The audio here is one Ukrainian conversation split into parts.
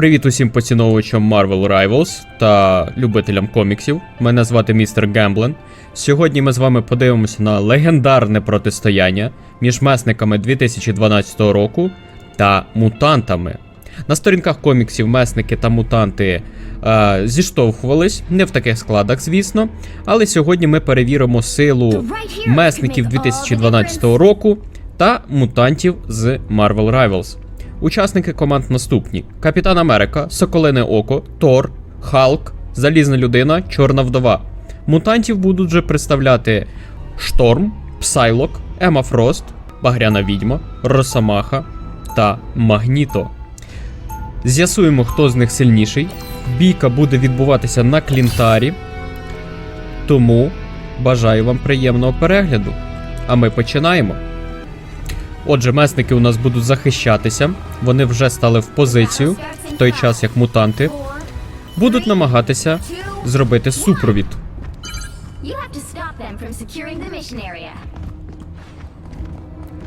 Привіт усім поціновувачам Marvel Rivals та любителям коміксів. Мене звати містер Гемблен. Сьогодні ми з вами подивимося на легендарне протистояння між месниками 2012 року та мутантами. На сторінках коміксів месники та мутанти е, зіштовхувались, не в таких складах, звісно. Але сьогодні ми перевіримо силу месників 2012 року та мутантів з Marvel Rivals. Учасники команд наступні: Капітан Америка, Соколине Око, Тор, Халк, Залізна людина, Чорна вдова. Мутантів будуть вже представляти Шторм, Псайлок, Ема Фрост, Багряна відьма, Росомаха та Магніто. З'ясуємо, хто з них сильніший. Бійка буде відбуватися на клінтарі. Тому бажаю вам приємного перегляду. А ми починаємо. Отже, месники у нас будуть захищатися. Вони вже стали в позицію, в той час як мутанти будуть намагатися зробити супровід.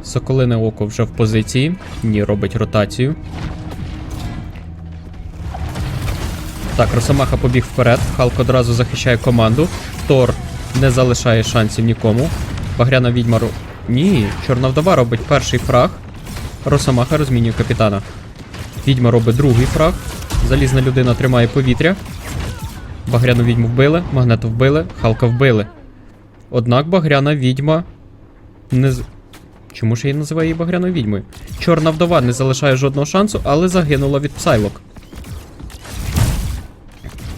Соколине око вже в позиції. Ні, робить ротацію. Так, Росомаха побіг вперед. Халк одразу захищає команду. Тор не залишає шансів нікому. Багряна відьма. Ні, чорна вдова робить перший фраг. Росомаха розмінює капітана. Відьма робить другий фраг. Залізна людина тримає повітря. Багряну відьму вбили, магнету вбили, Халка вбили. Однак багряна відьма не з... Чому ж я її називаю її багряною відьмою? Чорна вдова не залишає жодного шансу, але загинула від псайлок.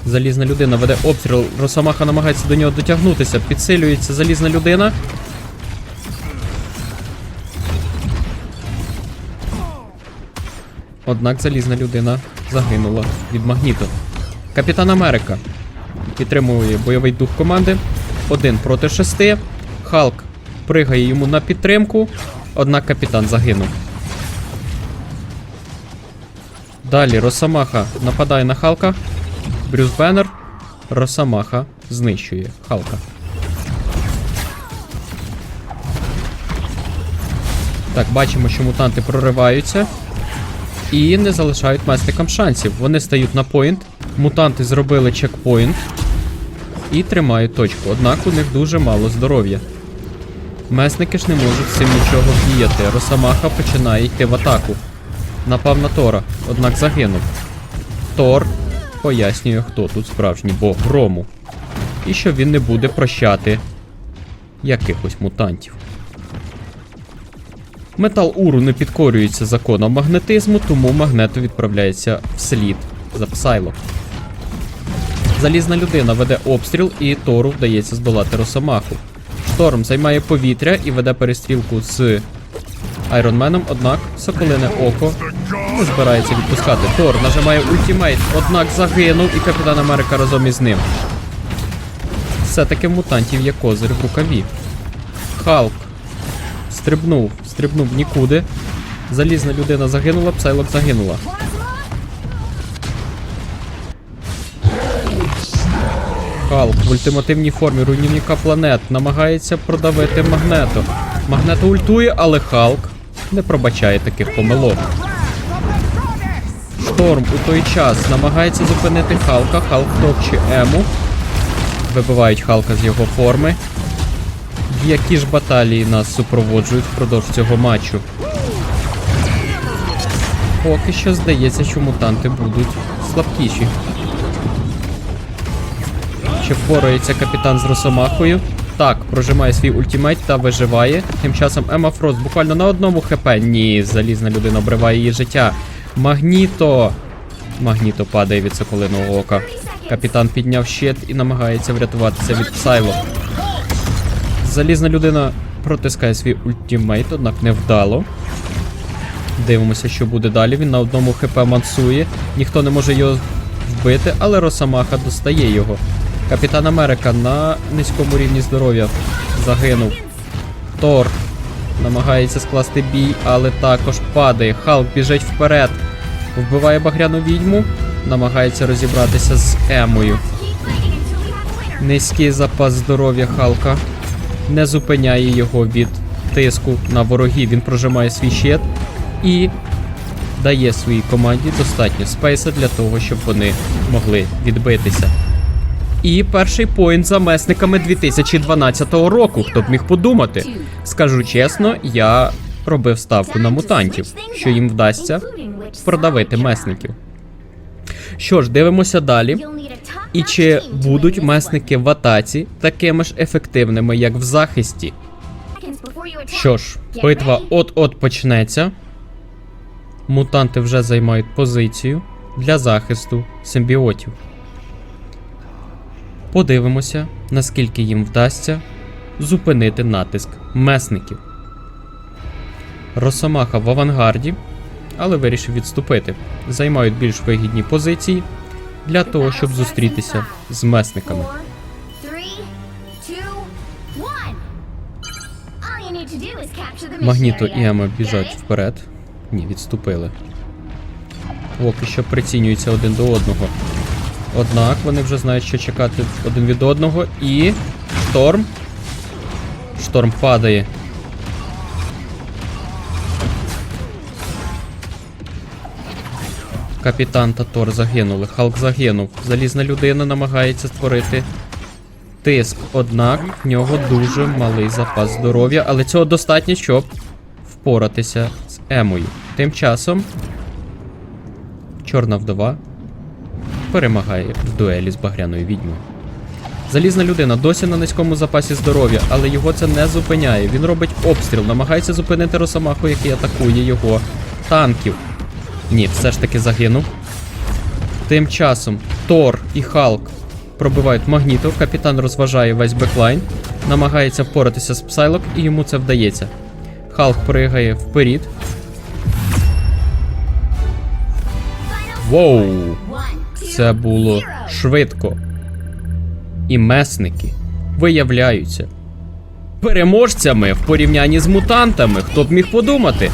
Залізна людина веде обстріл. Росомаха намагається до нього дотягнутися. Підсилюється залізна людина. Однак залізна людина загинула від магніту. Капітан Америка підтримує бойовий дух команди. Один проти шести. Халк пригає йому на підтримку. Однак капітан загинув. Далі Росомаха нападає на Халка. Брюс Беннер. Росомаха знищує Халка. Так, бачимо, що мутанти прориваються і не залишають месникам шансів. Вони стають на поінт. Мутанти зробили чекпоінт і тримають точку. Однак у них дуже мало здоров'я. Месники ж не можуть цим нічого вдіяти. Росомаха починає йти в атаку. Напав на Тора, однак загинув. Тор пояснює, хто тут справжній бог грому. І що він не буде прощати якихось мутантів. Метал Уру не підкорюється законам магнетизму, тому магнето відправляється вслід за Псайло. Залізна людина веде обстріл, і Тору вдається здолати Росомаху. Шторм займає повітря і веде перестрілку з Айронменом, однак Соколине Око не збирається відпускати. Тор нажимає ультимейт, однак загинув, і Капітан Америка разом із ним. Все-таки мутантів є козир в рукаві. Халк стрибнув, стрибнув нікуди. Залізна людина загинула, Псайлок загинула. Халк в ультимативній формі руйнівника планет намагається продавити магнето. Магнето ультує, але Халк не пробачає таких помилок. Шторм у той час намагається зупинити Халка. Халк топче Ему. Вибивають Халка з його форми. Які ж баталії нас супроводжують впродовж цього матчу? Поки що здається, що мутанти будуть слабкіші. Чи впорається капітан з Росомахою? Так, прожимає свій ультимейт та виживає. Тим часом Ема Фрост буквально на одному хп. Ні, залізна людина обриває її життя. Магніто! Магніто падає від соколиного ока. Капітан підняв щит і намагається врятуватися від Псайло. Залізна людина протискає свій ультимейт, однак невдало. Дивимося, що буде далі. Він на одному хп мансує. Ніхто не може його вбити, але Росомаха достає його. Капітан Америка на низькому рівні здоров'я загинув. Тор намагається скласти бій, але також падає. Халк біжить вперед. Вбиває багряну відьму, намагається розібратися з Емою. Низький запас здоров'я Халка не зупиняє його від тиску на ворогів. Він прожимає свій щит і дає своїй команді достатньо спейса для того, щоб вони могли відбитися. І перший поінт за месниками 2012 року. Хто б міг подумати? Скажу чесно, я робив ставку на мутантів, що їм вдасться продавити месників. Що ж, дивимося далі. І чи будуть месники в атаці такими ж ефективними, як в захисті? Що ж, битва от-от почнеться. Мутанти вже займають позицію для захисту симбіотів. Подивимося, наскільки їм вдасться зупинити натиск месників. Росомаха в авангарді, але вирішив відступити. Займають більш вигідні позиції для того, щоб зустрітися з месниками. Магніто і Ема біжать вперед. Ні, відступили. Поки що прицінюються один до одного. Однак вони вже знають, що чекати один від одного. І. Шторм. Шторм падає. Капітан та Тор загинули. Халк загинув. Залізна людина намагається створити тиск. Однак в нього дуже малий запас здоров'я, але цього достатньо, щоб впоратися з Емою. Тим часом Чорна вдова перемагає в дуелі з багряною відьмою. Залізна людина досі на низькому запасі здоров'я, але його це не зупиняє. Він робить обстріл, намагається зупинити Росомаху, який атакує його танків. Ні, все ж таки загинув. Тим часом Тор і Халк пробивають магніту. Капітан розважає весь беклайн, намагається впоратися з Псайлок, і йому це вдається. Халк пригає вперед. Воу! Це було швидко. І месники виявляються переможцями в порівнянні з мутантами. Хто б міг подумати?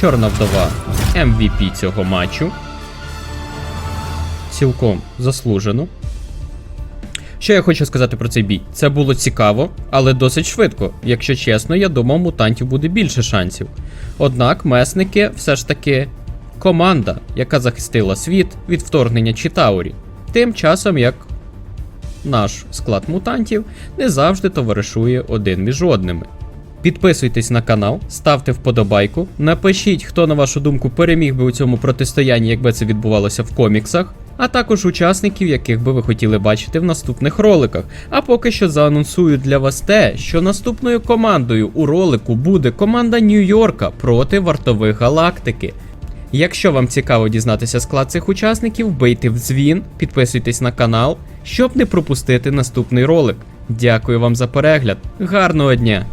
Чорна вдова MVP цього матчу. Цілком заслужено. Що я хочу сказати про цей бій? Це було цікаво, але досить швидко. Якщо чесно, я думав, мутантів буде більше шансів. Однак месники все ж таки команда, яка захистила світ від вторгнення Читаурі. Тим часом як наш склад мутантів не завжди товаришує один між одними. Підписуйтесь на канал, ставте вподобайку, напишіть, хто на вашу думку переміг би у цьому протистоянні, якби це відбувалося в коміксах, а також учасників, яких би ви хотіли бачити в наступних роликах. А поки що заанонсую для вас те, що наступною командою у ролику буде команда Нью-Йорка проти вартових галактики. Якщо вам цікаво дізнатися склад цих учасників, бийте в дзвін, підписуйтесь на канал, щоб не пропустити наступний ролик. Дякую вам за перегляд. Гарного дня!